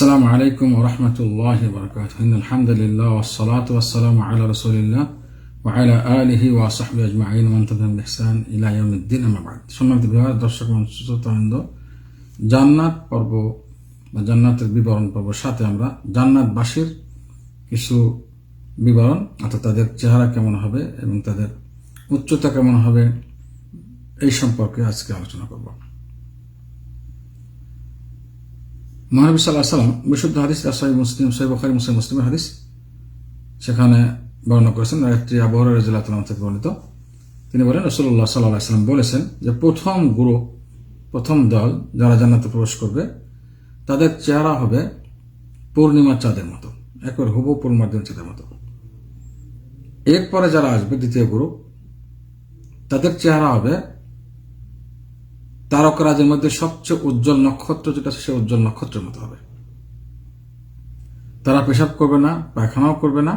السلام عليكم ورحمة الله وبركاته إن الحمد لله والصلاة والسلام على رسول الله وعلى آله وصحبه أجمعين ومن تبعهم بإحسان إلى يوم الدين أما بعد সম্মানিত বিভাগ দর্শক শ্রোতাবৃন্দ জান্নাত পর্ব বা জান্নাতের বিবরণ পর্ব সাথে আমরা জান্নাতবাসীর কিছু বিবরণ অর্থাৎ তাদের চেহারা কেমন হবে এবং তাদের উচ্চতা কেমন হবে এই সম্পর্কে আজকে আলোচনা করব মহানবী সাল্লাহ সাল্লাম বিশুদ্ধ হাদিস রাসাই মুসলিম সৈ বখারি, মুসলিম, মুসলিমের হাদিস সেখানে বর্ণনা করেছেন একটি আবহাওয়া রাজিল্লাহ তালাম থেকে বর্ণিত। তিনি বলেন রসুল্লাহ সাল্লাহ সাল্লাম বলেছেন যে প্রথম গুরু, প্রথম দল যারা জান্নাতে প্রবেশ করবে, তাদের চেহারা হবে পূর্ণিমার চাঁদের মতো, একবার হুবু পূর্ণিমার দিন চাঁদের মতো। এরপরে যারা আসবে, দ্বিতীয় গুরু, তাদের চেহারা হবে তারকরাজের মধ্যে সবচেয়ে উজ্জ্বল নক্ষত্র যেটা সে উজ্জ্বল নক্ষত্রের মতো হবে। তারা পেশাব করবে না, পায়খানাও করবে না,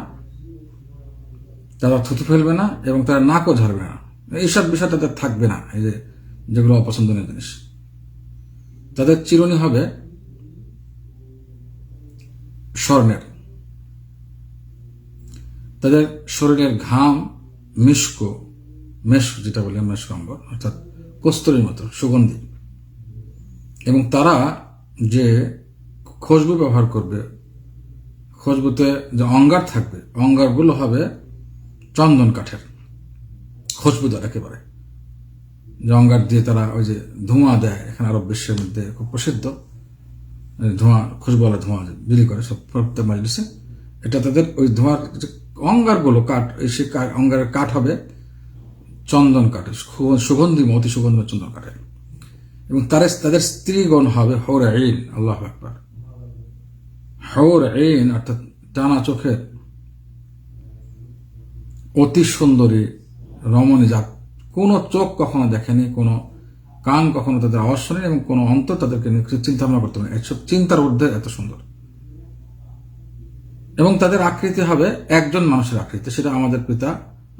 তারা থুতু ফেলবে না এবং তারা নাকও ঝাড়বে না। এইসব বিষয় তাদের থাকবে না, এই যেগুলো অপছন্দনীয় জিনিস। তাদের চিরুনি হবে স্বর্ণের। তাদের শরীরের ঘাম মিষ্ক মেশ যেটা বলে অম্বর অর্থাৎ কস্তুরীর মতো, সুগন্ধি। এবং তারা যে খুশবু ব্যবহার করবে খুশবুতে যে অঙ্গার থাকবে, অঙ্গারগুলো হবে চন্দন কাঠের খুশবুদার একেবারে। যে অঙ্গার দিয়ে তারা ওই যে ধোঁয়া দেয়, এখানে আরব বিশ্বের মধ্যে খুব প্রসিদ্ধ। ধোঁয়া খুশবুওয়ালা ধোঁয়া বিলি করে, সব প্রত্যেক মাজলিসে। এটা তাদের ওই ধোঁয়ার অঙ্গারগুলো কাঠ, এই সে অঙ্গারের কাঠ হবে চন্দন কাঠে সুগন্ধি অতি সুগন্ধ চন্দন কাঠে এবং তাদের তাদের স্ত্রীগণ হবে হৌর আইন আল্লাহ একবার হৌর আইন অর্থাৎ টানা চোখের অতি সুন্দরী রমণী যা কোনো চোখ কখনো দেখেনি, কোনো কান কখনো তাদের আওয়াজ শোনেনি এবং কোনো অন্তর তাদেরকে চিন্তা ভাবনা করতে পারে এসব চিন্তার ঊর্ধ্বে এত সুন্দর। এবং তাদের আকৃতি হবে একজন মানুষের আকৃতি, সেটা আমাদের পিতা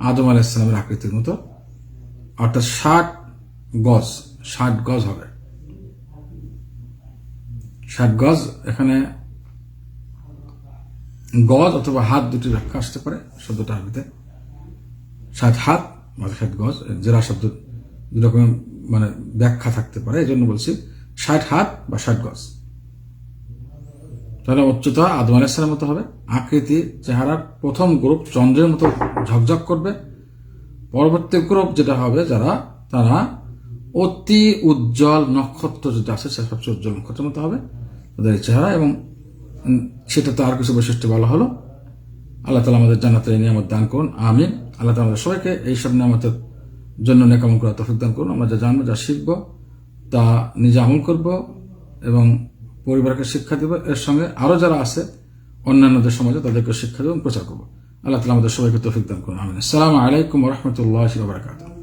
আদম আলাহ ইসলামের আকৃতির মতো। অর্থাৎ ষাট গজ ষাট গজ হবে। ষাট গজ, এখানে গজ অথবা হাত দুটি ব্যাখ্যা আসতে পারে, শব্দটা আরবিতে। ষাট হাত বা ষাট গজ জেরা শব্দ, দুরকম মানে ব্যাখ্যা থাকতে পারে এই জন্য বলছি ষাট হাত বা ষাট গজ। তাহলে উচ্চতা আদম মতো হবে। আকৃতি, চেহারার প্রথম গ্রুপ চন্দ্রের মতো ঝকঝক করবে। পরবর্তী গ্রুপ যেটা হবে, যারা, তারা অতি উজ্জ্বল নক্ষত্র যেটা আছে সেটা সবচেয়ে উজ্জ্বল নক্ষত্রের মতো হবে তাদের চেহারা এবং সেটা তো আর কিছু বৈশিষ্ট্য বলা হলো। আল্লাহ তালা আমাদের জানাতে এই নিয়ামত দান করুন। আমিন। আল্লাহ তালা আমাদের সবাইকে এইসব নিয়ামতের জন্য নেকামন করা তফিক দান করুন। আমরা যা জানব, যা শিখব, তা নিজে আমল করব এবং পরিবারকে শিক্ষা দেব। এর সঙ্গে আরও যারা আছে, অন্যান্যদের সমাজে তাদেরকে শিক্ষা দেব প্রচার করব। আল্লাহ তালা আমাদের সবাইকে তফিক দান করুন আমিন আসসালামু আলাইকুম রহমতুল্লাহ বারকাতুহ